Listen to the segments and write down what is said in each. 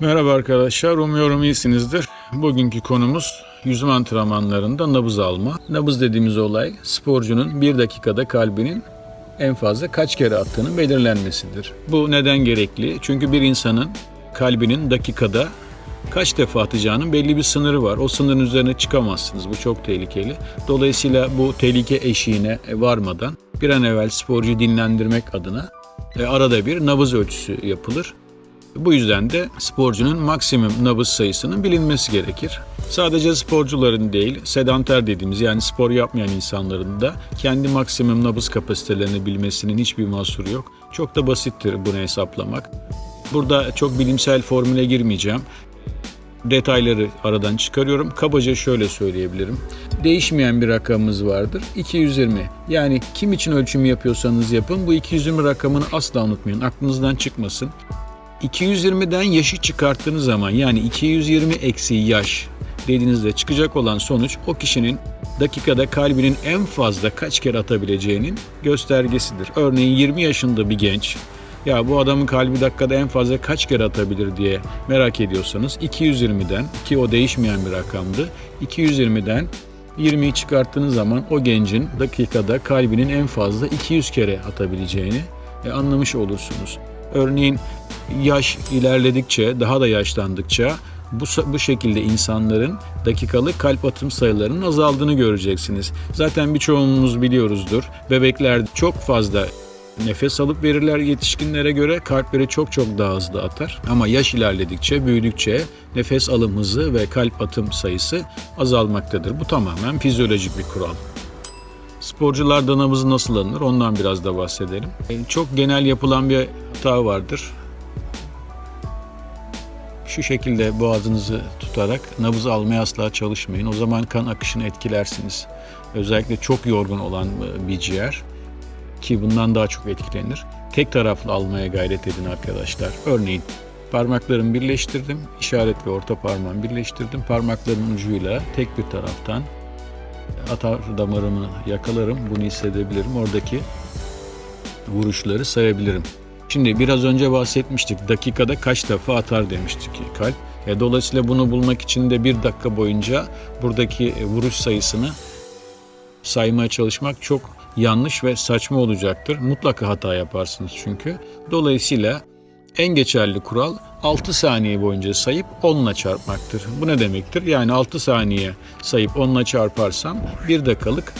Merhaba arkadaşlar, umuyorum iyisinizdir. Bugünkü konumuz yüzme antrenmanlarında nabız alma. Nabız dediğimiz olay sporcunun bir dakikada kalbinin en fazla kaç kere attığının belirlenmesidir. Bu neden gerekli? Çünkü bir insanın kalbinin dakikada kaç defa atacağının belli bir sınırı var. O sınırın üzerine çıkamazsınız. Bu çok tehlikeli. Dolayısıyla bu tehlike eşiğine varmadan bir an evvel sporcuyu dinlendirmek adına e, arada bir nabız ölçüsü yapılır. Bu yüzden de sporcunun maksimum nabız sayısının bilinmesi gerekir. Sadece sporcuların değil, sedanter dediğimiz yani spor yapmayan insanların da kendi maksimum nabız kapasitelerini bilmesinin hiçbir mahsuru yok. Çok da basittir bunu hesaplamak. Burada çok bilimsel formüle girmeyeceğim. Detayları aradan çıkarıyorum. Kabaca şöyle söyleyebilirim. Değişmeyen bir rakamımız vardır. 220. Yani kim için ölçüm yapıyorsanız yapın bu 220 rakamını asla unutmayın. Aklınızdan çıkmasın. 220'den yaşı çıkarttığınız zaman yani 220 eksi yaş dediğinizde çıkacak olan sonuç o kişinin dakikada kalbinin en fazla kaç kere atabileceğinin göstergesidir. Örneğin 20 yaşında bir genç ya bu adamın kalbi dakikada en fazla kaç kere atabilir diye merak ediyorsanız 220'den ki o değişmeyen bir rakamdı. 220'den 20'yi çıkarttığınız zaman o gencin dakikada kalbinin en fazla 200 kere atabileceğini e, anlamış olursunuz. Örneğin yaş ilerledikçe, daha da yaşlandıkça bu, bu şekilde insanların dakikalık kalp atım sayılarının azaldığını göreceksiniz. Zaten birçoğumuz biliyoruzdur. Bebekler çok fazla nefes alıp verirler yetişkinlere göre kalpleri çok çok daha hızlı atar. Ama yaş ilerledikçe, büyüdükçe nefes alım hızı ve kalp atım sayısı azalmaktadır. Bu tamamen fizyolojik bir kural. Sporcularda nabız nasıl alınır ondan biraz da bahsedelim. E, Çok genel yapılan bir hata vardır. Şu şekilde boğazınızı tutarak nabız almaya asla çalışmayın. O zaman kan akışını etkilersiniz. Özellikle çok yorgun olan bir ciğer ki bundan daha çok etkilenir. Tek taraflı almaya gayret edin arkadaşlar. Örneğin parmaklarımı birleştirdim. işaret ve orta parmağımı birleştirdim. Parmaklarımın ucuyla tek bir taraftan atar damarımı yakalarım. Bunu hissedebilirim. Oradaki vuruşları sayabilirim. Şimdi biraz önce bahsetmiştik. Dakikada kaç defa atar demiştik kalp. E, dolayısıyla bunu bulmak için de bir dakika boyunca buradaki e, vuruş sayısını saymaya çalışmak çok yanlış ve saçma olacaktır. Mutlaka hata yaparsınız çünkü. Dolayısıyla en geçerli kural 6 saniye boyunca sayıp 10 ile çarpmaktır. Bu ne demektir? Yani 6 saniye sayıp 10 ile çarparsam 1 dakikalık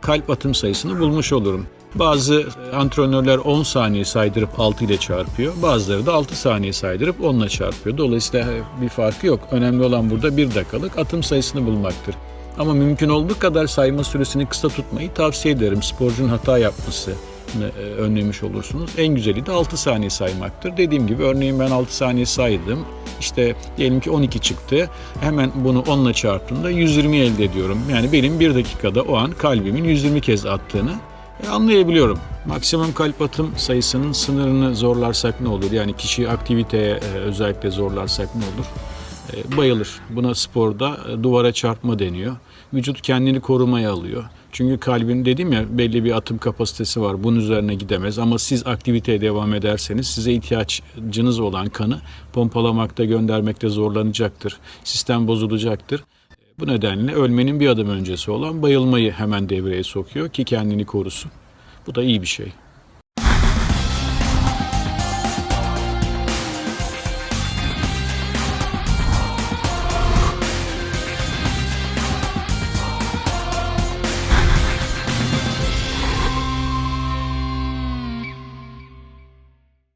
kalp atım sayısını bulmuş olurum. Bazı antrenörler 10 saniye saydırıp 6 ile çarpıyor. Bazıları da 6 saniye saydırıp 10 ile çarpıyor. Dolayısıyla bir farkı yok. Önemli olan burada 1 dakikalık atım sayısını bulmaktır. Ama mümkün olduğu kadar sayma süresini kısa tutmayı tavsiye ederim. Sporcunun hata yapması e, önlemiş olursunuz. En güzeli de 6 saniye saymaktır. Dediğim gibi örneğin ben 6 saniye saydım. İşte diyelim ki 12 çıktı. Hemen bunu 10 ile çarptığımda 120 elde ediyorum. Yani benim 1 dakikada o an kalbimin 120 kez attığını e, anlayabiliyorum. Maksimum kalp atım sayısının sınırını zorlarsak ne olur? Yani kişi aktiviteye e, özellikle zorlarsak ne olur? E, bayılır. Buna sporda e, duvara çarpma deniyor. Vücut kendini korumaya alıyor. Çünkü kalbin dedim ya belli bir atım kapasitesi var. Bunun üzerine gidemez ama siz aktiviteye devam ederseniz size ihtiyacınız olan kanı pompalamakta, göndermekte zorlanacaktır. Sistem bozulacaktır. Bu nedenle ölmenin bir adım öncesi olan bayılmayı hemen devreye sokuyor ki kendini korusun. Bu da iyi bir şey.